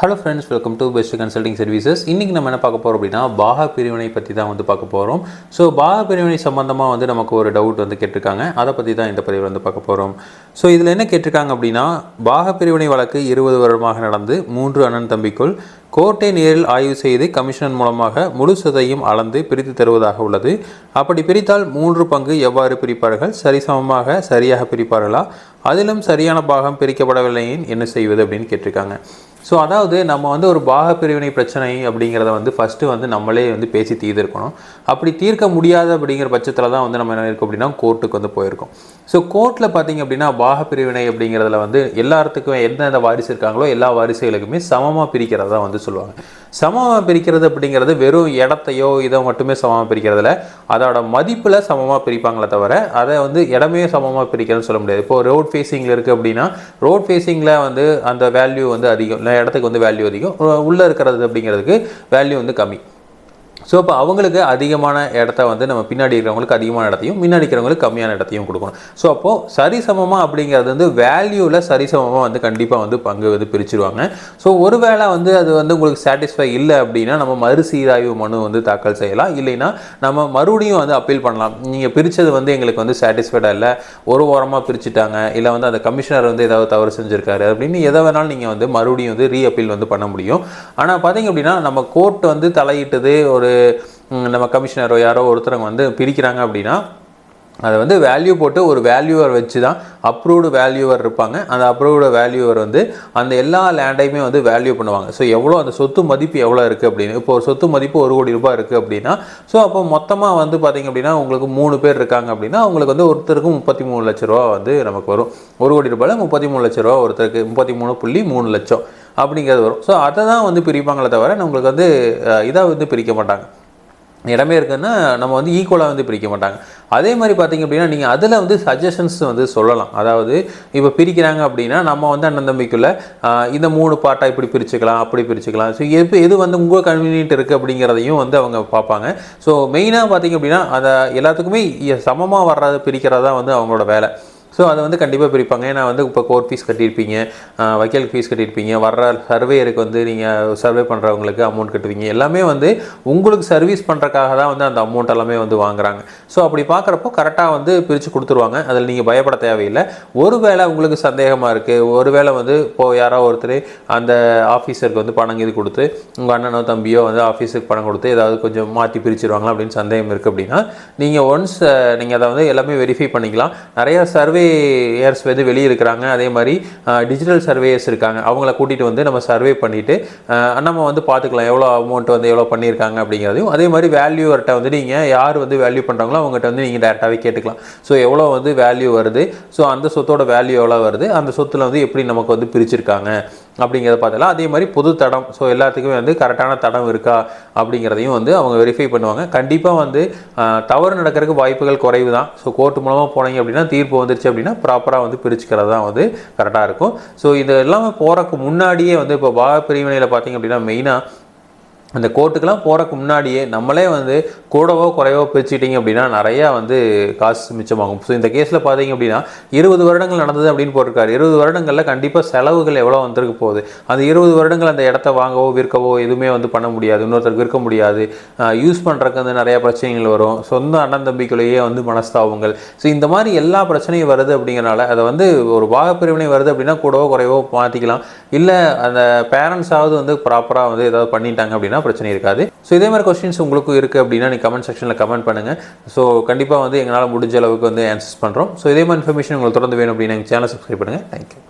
Hello friends welcome to best consulting services இன்றைக்கி நம்ம என்ன பார்க்க போகிறோம் அப்படின்னா பாக பிரிவினை பற்றி தான் வந்து பார்க்க போகிறோம் ஸோ பாக பிரிவினை சம்மந்தமாக வந்து நமக்கு ஒரு டவுட் வந்து கேட்டிருக்காங்க. அதை பற்றி தான் இந்த பதிவு வந்து பார்க்க போகிறோம் ஸோ இதில் என்ன கேட்டிருக்காங்க அப்படின்னா பாக பிரிவினை வழக்கு இருபது வருடமாக நடந்து மூன்று அண்ணன் தம்பிக்குள் கோர்ட்டை நேரில் ஆய்வு செய்து கமிஷன் மூலமாக முழு சதையும் அளந்து பிரித்து தருவதாக உள்ளது. அப்படி பிரித்தால் மூன்று பங்கு எவ்வாறு பிரிப்பார்கள்? சரிசமமாக சரியாக பிரிப்பார்களா? அதிலும் சரியான பாகம் பிரிக்கப்படவில்லையின் என்ன செய்வது அப்படின்னு கேட்டிருக்காங்க. ஸோ அதாவது நம்ம வந்து ஒரு பாக பிரிவினை பிரச்சனை அப்படிங்கிறத வந்து ஃபஸ்ட்டு வந்து நம்மளே வந்து பேசி தீர்த்திருக்கணும். அப்படி தீர்க்க முடியாது அப்படிங்கிற பட்சத்தில் தான் வந்து நம்ம என்ன இருக்கோம் அப்படின்னா கோர்ட்டுக்கு வந்து போயிருக்கோம். ஸோ கோர்ட்டில் பார்த்தீங்க அப்படின்னா பாக பிரிவினை அப்படிங்கிறதுல வந்து எல்லாத்துக்கும் எந்தெந்த வாரிசு இருக்காங்களோ எல்லா வாரிசுகளுக்குமே சமமாக பிரிக்கிறதா தான் வந்து சொல்லுவாங்க. சமமாக பிரிக்கிறது அப்படிங்கிறது வெறும் இடத்தையோ இதை மட்டுமே சமமாக பிரிக்கிறதுல அதோட மதிப்பில் சமமாக பிரிப்பாங்களே தவிர அதை வந்து இடமே சமமாக பிரிக்கிறதுன்னு சொல்ல முடியாது. இப்போ ரோட் ஃபேஸிங்கில் இருக்குது அப்படின்னா ரோட் ஃபேஸிங்கில் வந்து அந்த வேல்யூ வந்து அதிகம். இடத்துக்கு வந்து வேல்யூ அதிகம். உள்ளே இருக்கிறது அப்படிங்கிறதுக்கு வேல்யூ வந்து கம்மி. ஸோ இப்போ அவங்களுக்கு அதிகமான இடத்த வந்து நம்ம பின்னாடி இருக்கிறவங்களுக்கு அதிகமான இடத்தையும் முன்னாடி இருக்கிறவங்களுக்கு கம்மியான இடத்தையும் கொடுக்கணும். ஸோ அப்போது சரிசமமாக அப்படிங்கிறது வந்து வேல்யூவில் சரிசமமாக வந்து கண்டிப்பாக வந்து பங்கு வந்து பிரிச்சுருவாங்க. ஸோ ஒருவேளை வந்து அது வந்து உங்களுக்கு சாட்டிஸ்ஃபை இல்லை அப்படின்னா நம்ம மறுசீராய்வு மனு வந்து தாக்கல் செய்யலாம். இல்லைன்னா நம்ம மறுபடியும் வந்து அப்பீல் பண்ணலாம். நீங்கள் பிரித்தது வந்து எங்களுக்கு வந்து சாட்டிஸ்ஃபைடாக இல்லை ஒரு ஓரமாக பிரிச்சுட்டாங்க இல்லை வந்து அந்த கமிஷனர் வந்து ஏதாவது தவறு செஞ்சுருக்காரு அப்படின்னு எதை வேணாலும் நீங்கள் வந்து மறுபடியும் வந்து ரீ அப்பீல் வந்து பண்ண முடியும். ஆனால் பார்த்தீங்க அப்படின்னா நம்ம கோர்ட் வந்து தலையிட்டது ஒரு நம்ம கமிஷனரோ யாரோ ஒருத்தரங்க வந்து பிரிக்கிறாங்க அப்படின்னா அதை வந்து வேல்யூ போட்டு ஒரு வேல்யூவர் வச்சு தான் அப்ரூவ்டு வேல்யூவர் இருப்பாங்க. அந்த அப்ரூவ்டு வேல்யூவர் வந்து அந்த எல்லா லேண்டையுமே வந்து வேல்யூ பண்ணுவாங்க. ஸோ எவ்வளோ அந்த சொத்து மதிப்பு எவ்வளோ இருக்குது அப்படின்னு இப்போ ஒரு சொத்து மதிப்பு ஒரு கோடி ரூபாய் இருக்குது அப்படின்னா ஸோ அப்போ மொத்தமாக வந்து பார்த்திங்க அப்படின்னா உங்களுக்கு மூணு பேர் இருக்காங்க அப்படின்னா உங்களுக்கு வந்து ஒருத்தருக்கு முப்பத்தி மூணு லட்ச ரூபா வந்து நமக்கு வரும். ஒரு கோடி ரூபாயில் முப்பத்தி மூணு லட்ச ரூபா ஒருத்தருக்கு முப்பத்தி மூணு புள்ளி மூணு லட்சம். அப்படிங்கிறது வரும். ஸோ அதை தான் வந்து பிரிப்பாங்களே தவிர நம்மளுக்கு வந்து இதாக வந்து பிரிக்க மாட்டாங்க. இடமே இருக்குன்னா நம்ம வந்து ஈக்குவலாக வந்து பிரிக்க மாட்டாங்க. அதே மாதிரி பார்த்திங்க அப்படின்னா நீங்கள் அதில் வந்து சஜஷன்ஸ் வந்து சொல்லலாம். அதாவது இப்போ பிரிக்கிறாங்க அப்படின்னா நம்ம வந்து அண்ணன் தம்பிக்குள்ளே இந்த மூணு பாட்டாக இப்படி பிரிச்சுக்கலாம் அப்படி பிரிச்சுக்கலாம். ஸோ எப்போ எது வந்து உங்கள் கன்வீனியன்ட் இருக்குது அப்படிங்கிறதையும் வந்து அவங்க பார்ப்பாங்க. ஸோ மெயினாக பார்த்திங்க அப்படின்னா அதை எல்லாத்துக்குமே சமமாக வர்றது பிரிக்கிறதா வந்து அவங்களோட வேலை. ஸோ அதை வந்து கண்டிப்பாக பிரிப்பாங்க. ஏன்னா வந்து இப்போ கோர்ட் ஃபீஸ் கட்டியிருப்பீங்க. வக்கீலுக்கு ஃபீஸ் கட்டியிருப்பீங்க. வர்ற சர்வேயருக்கு வந்து நீங்கள் சர்வே பண்ணுறவங்களுக்கு அமௌண்ட் கட்டுவீங்க. எல்லாமே வந்து உங்களுக்கு சர்வீஸ் பண்ணுறக்காக தான் வந்து அந்த அமௌண்ட் எல்லாமே வந்து வாங்குறாங்க. ஸோ அப்படி பார்க்குறப்போ கரெக்டாக வந்து பிரித்து கொடுத்துருவாங்க. அதில் நீங்கள் பயப்பட தேவையில்லை. ஒருவேளை உங்களுக்கு சந்தேகமாக இருக்குது ஒருவேளை வந்து இப்போது யாரோ ஒருத்தர் அந்த ஆஃபீஸருக்கு வந்து பணம் இது கொடுத்து உங்கள் அண்ணனோ தம்பியோ வந்து ஆஃபீஸுக்கு பணம் கொடுத்து ஏதாவது கொஞ்சம் மாற்றி பிரிச்சுருவாங்களா அப்படின்னு சந்தேகம் இருக்குது அப்படின்னா நீங்கள் ஒன்ஸ் நீங்கள் அதை வந்து எல்லாமே வெரிஃபை பண்ணிக்கலாம். நிறையா சர்வே சர்வேயர்ஸ் வந்து வெளியே இருக்கிறாங்க அதே மாதிரி டிஜிட்டல் சர்வேயர்ஸ் இருக்காங்க. அவங்கள கூட்டிகிட்டு வந்து நம்ம சர்வே பண்ணிவிட்டு நம்ம வந்து பார்த்துக்கலாம் எவ்வளோ அமௌண்ட் வந்து எவ்வளோ பண்ணியிருக்காங்க அப்படிங்கிறதையும். அதே மாதிரி வேல்யூவர்கிட்ட வந்து நீங்கள் யார் வந்து வேல்யூ பண்ணுறாங்களோ அவங்ககிட்ட வந்து நீங்கள் டேரெக்டாகவே கேட்டுக்கலாம். ஸோ எவ்வளோ வந்து வேல்யூ வருது? ஸோ அந்த சொத்தோட வேல்யூ எவ்வளோ வருது? அந்த சொத்தில் வந்து எப்படி நமக்கு வந்து பிரிச்சிருக்காங்க? அப்படிங்கிறத பார்த்தலாம் அதே மாதிரி பொது தடம். ஸோ எல்லாத்துக்குமே வந்து கரெக்டான தடம் இருக்கா அப்படிங்கிறதையும் வந்து அவங்க வெரிஃபை பண்ணுவாங்க. கண்டிப்பாக வந்து தவறு நடக்கிறதுக்கு வாய்ப்புகள் குறைவு தான் ஸோ கோர்ட் மூலமாக போனீங்க அப்படின்னா தீர்ப்பு வந்துருச்சு அப்படின்னா ப்ராப்பராக வந்து பிரிச்சுக்கிறது தான் வந்து கரெக்டாக இருக்கும். ஸோ இது எல்லாமே போகிறக்கு முன்னாடியே வந்து இப்போ பாக பிரிவினையில் பார்த்தீங்க அப்படின்னா மெயினாக அந்த கோர்ட்டுக்கெலாம் போகிறக்கு முன்னாடியே நம்மளே வந்து கூடவோ குறைவோ பிரிச்சுட்டிங்க அப்படின்னா நிறையா வந்து காசு மிச்சமாகும் ஸோ இந்த கேஸில் பார்த்தீங்க அப்படின்னா இருபது வருடங்கள் நடந்தது அப்படின்னு போட்டிருக்காரு. இருபது வருடங்களில் கண்டிப்பாக செலவுகள் எவ்வளோ வந்திருக்கு போகுது. அந்த இருபது வருடங்கள் அந்த இடத்த வாங்கவோ விற்கவோ எதுவுமே வந்து பண்ண முடியாது. இன்னொருத்தருக்கு விற்க முடியாது. யூஸ் பண்ணுறக்கு வந்து நிறையா பிரச்சனைகள் வரும். சொந்த அண்ணன் தம்பிக்குள்ளேயே வந்து மனஸ்தாபங்கள். ஸோ இந்த மாதிரி எல்லா பிரச்சனையும் வருது அப்படிங்கிறனால அதை வந்து ஒரு பாகப்பிரிவினை வருது அப்படின்னா கூடவோ குறைவோ மாற்றிக்கலாம் இல்லை அந்த பேரண்ட்ஸாவது வந்து ப்ராப்பராக வந்து ஏதாவது பண்ணிட்டாங்க அப்படின்னா பிரச்சனை இருக்காது. ஸோ இதே மாதிரி கொஸ்டின்ஸ் உங்களுக்கு இருக்குது அப்படின்னா நீங்கள் கமெண்ட் செக்ஷனில் கமெண்ட் பண்ணுங்கள் ஸோ கண்டிப்பாக வந்து எங்களால் முடிஞ்ச அளவுக்கு வந்து ஆன்சர்ஸ் பண்ணுறோம் ஸோ இதே மாதிரி இன்ஃபர்மேஷன் உங்களுக்கு தொடர்ந்து வேணும் அப்படின்னா எங்கள் சேனல் சப்ஸ்கிரைப் பண்ணுங்கள் தேங்க்யூ